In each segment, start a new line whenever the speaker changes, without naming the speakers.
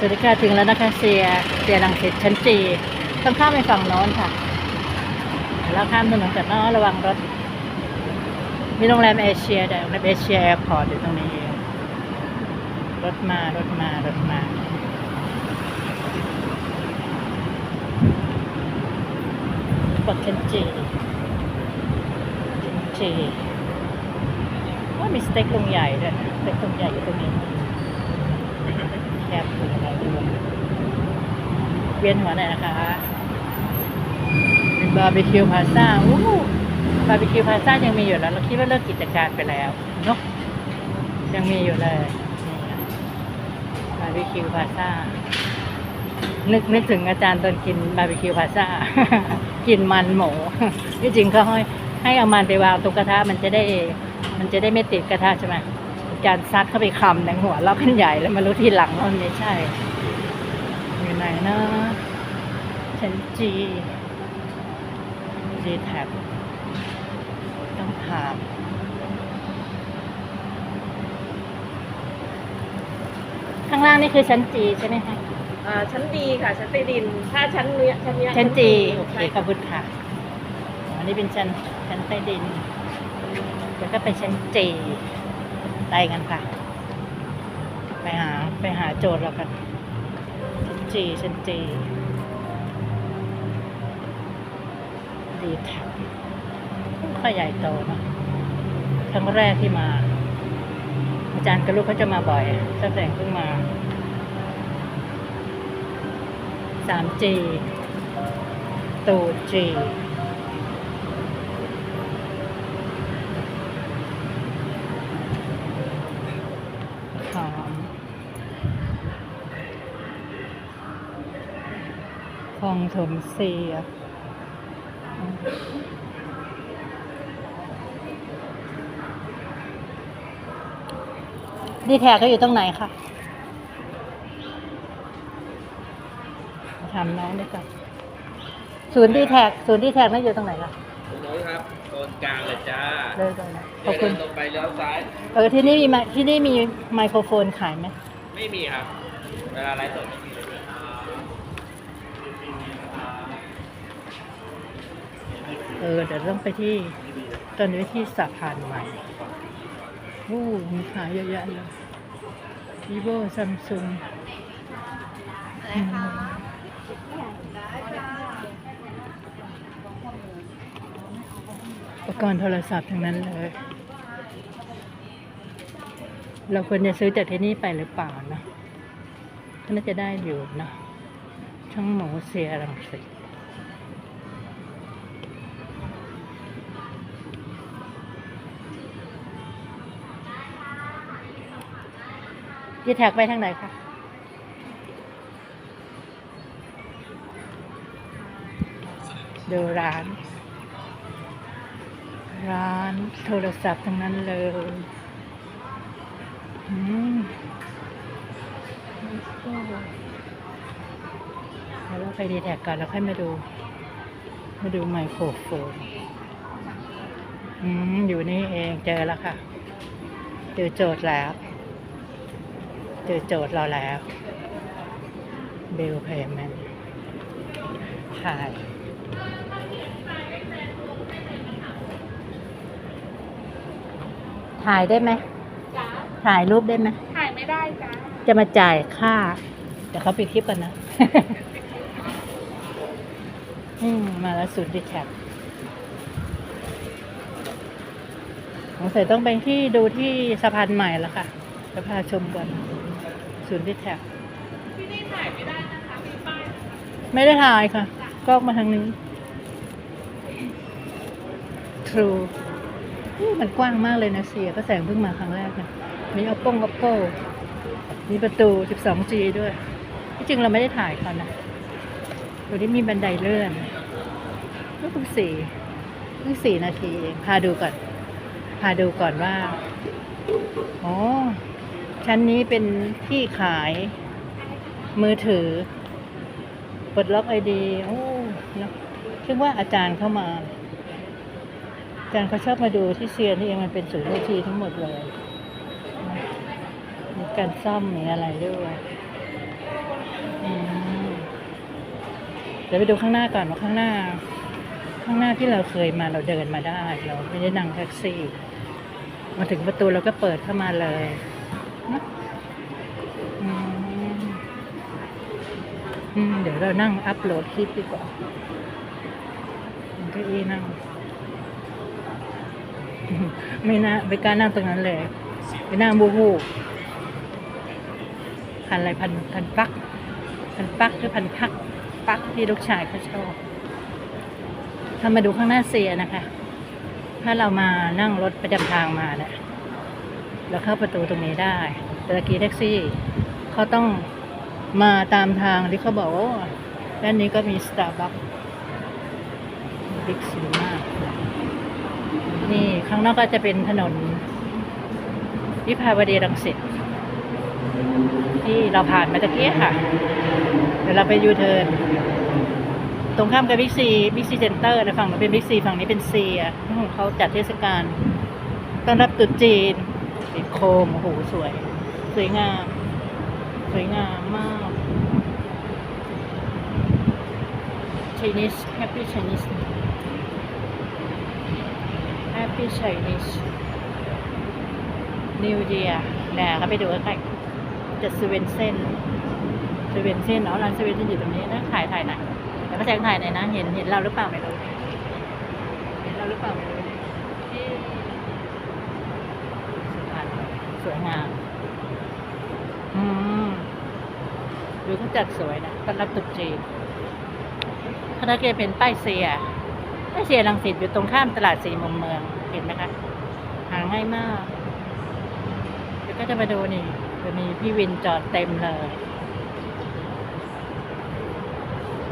สวัสดีค่ะถึงแล้วนะคะเซียเซียรังเสิตชั้นจีต้องข้ามไปฝั่งโน้นค่ะแล้วข้ามถนนกันเนาะระวังรถ มีโรงแรมเอเชียด้วยโรงแรมเอเชียแอร์พอร์ตอยู่ตรงนี้ รถมารถมารถมาปักชั้นจีชั้นจีว่ามีสเต็กตรงใหญ่ด้วยสเต็กตรงใหญ่อยู่ตรงนี้แคบถึงอะไรด้วย เวียนหัวหน่อยนะคะเป็นบาร์บีคิวพาซ่าอู้บาร์บีคิวพาซ่ายังมีอยู่แล้ว เราคิดว่าเลิกกิจการไปแล้วเนาะยังมีอยู่เลยบาร์บีคิวพาซ่านึกนึกถึงอาจารย์ตอนกินบาร์บีคิวพาซ่ากินมันหมูที่จริงเขาให้ให้เอามันไปวางตรงกระทะมันจะได้ มันจะได้ไม่ติดกระทะใช่ไหมอาจารย์ซัดเข้าไปคำในหัวเราะกันใหญ่แล้วมารู้ทีหลังว่ามันไม่ใช่ นนะฉันจีจีแท็บต้องถามข้างล่างนี่คือชั้นจีใช่ไหมคะ
อ่าชั้นดีค่ะ ชั้นใต้ดิน ถ้าชั้นเนี้ยชั้นเนี้ย
ชั้นจีโอเค
ใช่
ขอบคุณค่ะอันนี้เป็นชั้นชั้นใต้ดินแล้วก็เป็นชั้นจีไปกันค่ะ ไปหาไปหาโจทย์เรากัน จีชั้นจีดีแท็บค่อยใหญ่โตเนาะครั้งแรกที่มา อาจารย์กับลูกเขาจะมาบ่อยแสดงแต่เพิ่งมา 3G ตู G คลองถมเสียดีแท็กก็อยู่ตรงไหนคะถามน้องดีกว่าศูนย์ดีแท็กศูนย์ดีแท็กนั่นอยู่ตรงไหนล่ะ
ตรงนู้นครับโซนกลางเลยจ้า
เลยตรงไหนข
เดี๋
อยบ
ว
คุ
เดิ
ณ
นตรงไปเลี้ยวซ้าย
เออที่นี่มีไมที่นี่มีไมโครโฟนขายไหม
ไม่มีครับ เวลาไลฟ์สด เลย
เออเดี๋ยวต้องไปที่ตอนนี้ที่สะพานใหม่โอ้มีขายเยอะแยะเลย vivo samsung อืมอุปกรณ์โทรศัพท์ทั้งนั้นเลย เราควรจะซื้อจากที่นี่ไปหรือเปล่านะก็น่าจะได้อยู่นะช่างหมูเสียรังสิต ยีแท็กไปทางไหนคะดูร้าน ร้านโทรศัพท์ทั้งนั้นเลยอืมแล้วเราไปดีแท็กก่อนแล้วค่อยมาดู มาดูไมโครโฟน อืม อยู่นี่เองเจอแล้วค่ะ เจอโจทย์แล้ว เจอโจทย์เราแล้ว bill payment ถ่ายถ่ายได้ไหม
จ้า
ถ่ายรูปได้ไหม
ถ่ายไม่ได้จ้า
จะมาจ่ายค่า เดี๋ยวเขาปิดคลิปกันนะ อืมมาแล้วศูนย์ดิแท็กสงสัยต้องไปที่ดูที่สะพานใหม่แล้วค่ะจะพาชมก่อน ศูนย์ดิแท็ก
ที่นี่ถ่ายไม่ได้นะคะมีป้าย
ไม่ได้ถ่ายค่ะกล้องมาทางนี้ True อู้มันกว้างมากเลยนะเสียก็แสงเพิ่งมาครั้งแรกนะมี Oppo Oppo มีประตู 12G ด้วย ที่จริงเราไม่ได้ถ่ายเขานะตัวนี้มีบันไดเลื่อนก็เพิ่งสี่เพิ่งสี่นาทีเองพาดูก่อน พาดูก่อนว่า อ๋อ ชั้นนี้เป็นที่ขายมือถือ เปลดล็อกไอดีโอ้เนอะคิดว่าอาจารย์เข้ามา อาจารย์เขาชอบมาดูที่เซียนที่เองมันเป็นศูนย์ไอทีทั้งหมดเลย มีการซ่อมมีอะไรด้วยเดี๋ยวไปดูข้างหน้าก่อนว่าข้างหน้า ข้างหน้าที่เราเคยมาเราเดินมาได้ เราไม่ได้นั่งแท็กซี่ มาถึงประตูเราก็เปิดเข้ามาเลย นะเดี๋ยวเรานั่งอัพโหลดคลิปดีกว่ามันก็อีนั่ง ไม่น่าไม่กล้านั่งตรงนั้นเลยไปนั่งบูบูพันอะไรพันพันปัก พันปักหรือพันพัก ปักที่ลูกชายเขาชอบถ้ามาดูข้างหน้าเสียนะคะ ถ้าเรามานั่งรถประจำทางมาเนี่ย เราเข้าประตูตรงนี้ได้ แต่ตะกี้แท็กซี่เขาต้องมาตามทางที่เขาบอกว่าด้านนี้ก็มีสตาร์บัคบิ๊กซีมากนี่ข้างนอกก็จะเป็นถนนวิภาวดีรังสิตที่เราผ่านมาตะกี้ค่ะ เดี๋ยวเราไปยูเทิร์นตรงข้ามกับบิ๊กซีบิ๊กซีเซ็นเตอร์นะฝั่งนู้นเป็นบิ๊กซีฝั่งนี้เป็นซีอะของเขาจัดเทศกาลต้อนรับตรุษจีน ติดโคมโอ้โหสวย สวยงาม สวยงามมาก Chinese Happy Chinese Happy Chinese New Year แหละเขาไปดูใกล้ๆจะสเวนเซนสเวนเซนเนาะร้านสเวนเซนอยู่ตรงนี้นะถ่ายถ่ายหน่อยแต่ก็แจ้งถ่ายหน่อยนะ เห็นเห็นเราหรือเปล่าไม่รู้ เห็นเราหรือเปล่าไม่รู้เอ๊ะสุพรรณส วยงาม อืมดูเขาจัดสวยนะต้อนรับตรุษจีนคณะเกเป็นป้ายเสียป้ายเสียรังสิตอยู่ตรงข้ามตลาดสี่มุมเมือง เห็นไหมคะ หาง่ายมาก เดี๋ยวก็จะมาดูนี่จะมีพี่วินจอดเต็มเลย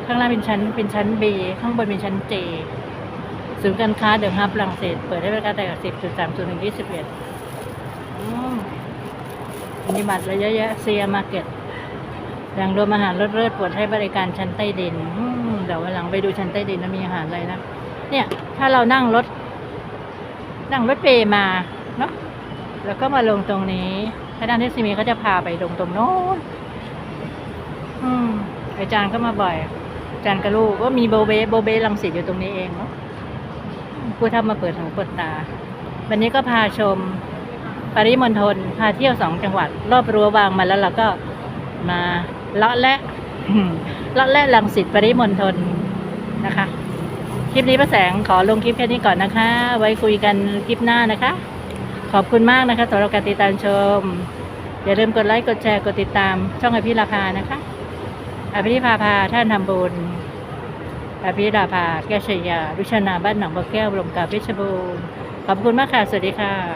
ข้างล่างเป็นชั้นเป็นชั้น B ข้างบนเป็นชั้น J ศูนย์การค้าเดอะฮับลังสิตเปิดให้บริการตั้งแต่10จุด3ถึง21 อืมมีบัตระไรเยอะแยะเซียมาเก็ตแหล่งรวมอาหารรสเลิศเปิดให้บริการชั้นใต้ดินเดี๋ยววันหลังไปดูชั้นใต้ดินนะมีอาหารอะไรนะ เนี่ย ถ้าเรานั่งรถ นั่งรถเปมาเนาะแล้วก็มาลงตรงนี้พนักงานเทศมีเขาจะพาไปลงตรงโน้นอืมอาจารย์ก็มาบ่อยอาจารย์กับลูกก็มีโบเบโบเบลังสิตอยู่ตรงนี้เองเนาะผู้ทำมาเปิดหูเปิดตา วันนี้ก็พาชม ปริมณฑลพาเที่ยวสองจังหวัด รอบรั้ววางมาแล้วเราก็มาเลาะและเลาะและลังสิตปริมณฑลนะคะ คลิปนี้ป้าแสงขอลงคลิปแค่นี้ก่อนนะคะ ไว้คุยกันคลิปหน้านะคะ ขอบคุณมากนะคะสำหรับการติดตามชม อย่าลืมกดไลค์กดแชร์กดติดตาม ช่องอภิราภานะคะอภิราภาท่านทำบุญอภิราภาแก้ชยาวิชนาบ้านหนองบัวแก้วลมกาเพชรบูรณ์ขอบคุณมากค่ะ สวัสดีค่ะ